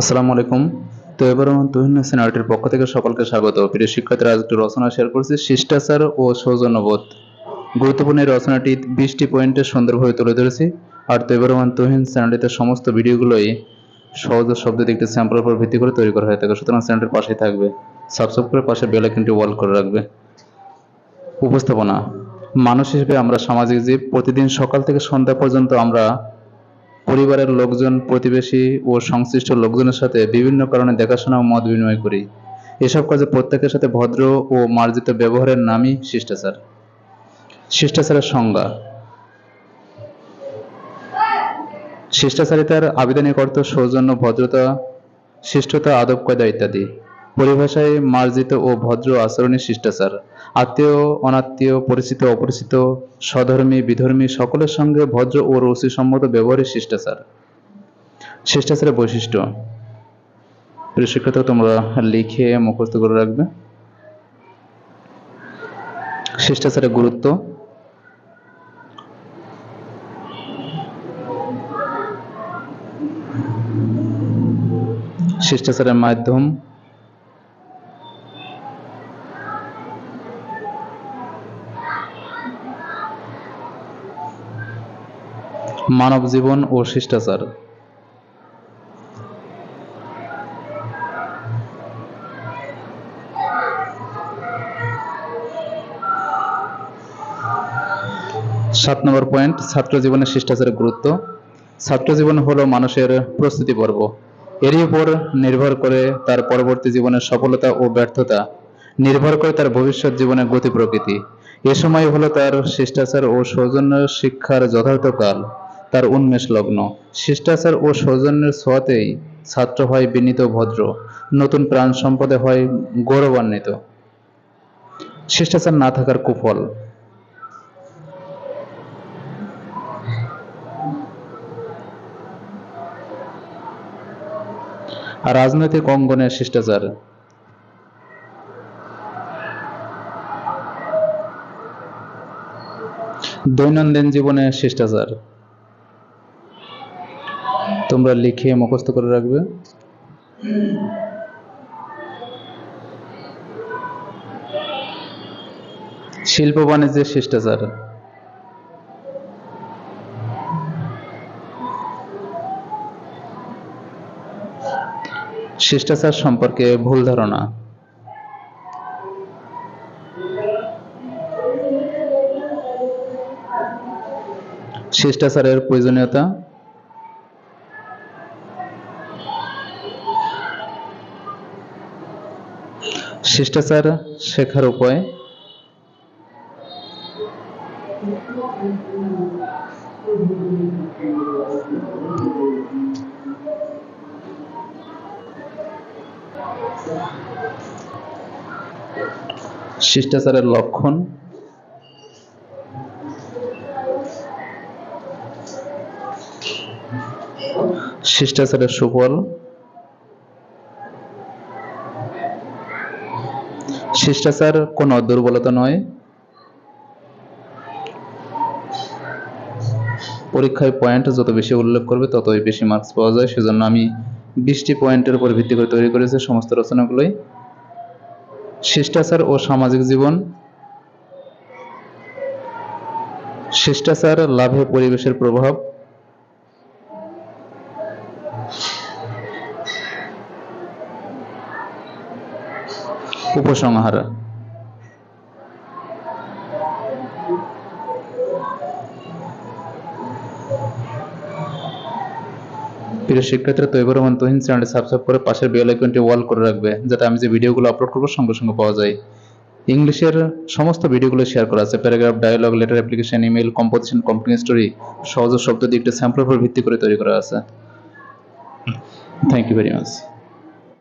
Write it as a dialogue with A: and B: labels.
A: আসসালামু আলাইকুম। তো এবার আমার তুহিন হোসেন আর্টের পক্ষ থেকে সকলকে স্বাগত। প্রিয় শিক্ষার্থীরা, আজ একটু রচনা শেয়ার করছি, শিষ্টাচার ও সৌজন্যবোধ। গুরুত্বপূর্ণ রচনাটি বিশটি পয়েন্টে সুন্দরভাবে তুলে ধরেছি। আর তো এবার আমার তুহিন চ্যানেলটিতে সমস্ত ভিডিওগুলোই সহজ শব্দ দিকটি স্যাম্পলের উপর ভিত্তি করে তৈরি করা হয়ে থাকে। সুতরাং চ্যানেলটির পাশেই থাকবে। সাবস্ক্রাইব করে পাশে বেল আইকনটি অল করে রাখবে। উপস্থাপনা। মানুষ হিসেবে আমরা সামাজিক জীব, প্রতিদিন সকাল থেকে সন্ধ্যা পর্যন্ত আমরা পরিবারের লোকজন, প্রতিবেশী ও সংশ্লিষ্ট লোকজনের সাথে বিভিন্ন কারণে দেখাশোনা ও মত বিনিময় করি। এসব কাজে প্রত্যেকের সাথে ভদ্র ও মার্জিত ব্যবহারের নামই শিষ্টাচার। শিষ্টাচারের সংজ্ঞা। শিষ্টাচারিতার আবিধানিক অর্থ সৌজন্য, ভদ্রতা, শিষ্টতা আদব কায়দা ইত্যাদি। পরিভাষায় মার্জিত ও ভদ্র আচরণের শিষ্টাচার। আত্মীয়, অনাত্মীয়, পরিচিত, অপরিচিত, স্বধর্মী, বিধর্মী সকলের সঙ্গে ভদ্র ও রুচিসম্মত ব্যবহারের শিষ্টাচার। শিষ্টাচারের বৈশিষ্ট্য। শিক্ষার্থী, তোমরা লিখে মুখস্থ করে রাখবে। শিষ্টাচারের গুরুত্ব। শিষ্টাচারের মাধ্যম। মানব জীবন ও শিষ্টাচার। সাত নম্বর পয়েন্ট, ছাত্র জীবনের শিষ্টাচারের গুরুত্ব। ছাত্র জীবন হলো মানুষের প্রস্তুতি পর্ব। এরই উপর নির্ভর করে তার পরবর্তী জীবনের সফলতা ও ব্যর্থতা, নির্ভর করে তার ভবিষ্যৎ জীবনের গতি প্রকৃতি। এ সময় হলো তার শিষ্টাচার ও সৌজন্য শিক্ষার যথার্থ কাল। তার উন্মেষ লগ্ন। শিষ্টাচার ও সৌজন্যের ছোঁয়াতেই ছাত্র হয় বিনীত ভদ্র। নতুন প্রাণ সম্পদে হয় গৌরবান্বিত। শিষ্টাচার না থাকার কুফল। আর রাজনৈতিক অঙ্গনে শিষ্টাচার। দৈনন্দিন জীবনে শিষ্টাচার। তোমরা লিখে মুখস্থ করে রাখবে। শিল্প বাণিজ্যের শিষ্টাচার। শিষ্টাচার সম্পর্কে ভুল ধারণা। শিষ্টাচারের প্রয়োজনীয়তা শিষ্টাচার শেখার উপায়। শিষ্টাচারের লক্ষণ। শিষ্টাচারের সুফল। শিষ্টাচার কোনো দুর্বলতা নয়। পরীক্ষায় পয়েন্ট যত বেশি উল্লেখ করবে, ততই বেশি মার্কস পাওয়া যায়। সেজন্য আমি বিশটি পয়েন্টের উপর ভিত্তি করে তৈরি করেছি সমস্ত রচনাগুলোই। শিষ্টাচার ও সামাজিক জীবন। শিষ্টাচার লাভে পরিবেশের প্রভাব। উপসংহার। প্রিয় শিক্ষার্থীরা তৈব রহমান তহিন চ্যানেলটি সাবস্ক্রাইব করে পাশের বেল আইকনটি ওয়াল করে রাখবে, যাতে আমি যে ভিডিওগুলো আপলোড করব সঙ্গে সঙ্গে পাওয়া যায়। ইংলিশের সমস্ত ভিডিওগুলো শেয়ার করা আছে। Paragraph dialogue letter application email composition কম্পিং story সহজ শব্দ দিয়ে একটা স্যাম্পলের উপর ভিত্তি করে তৈরি করা আছে। Thank you very much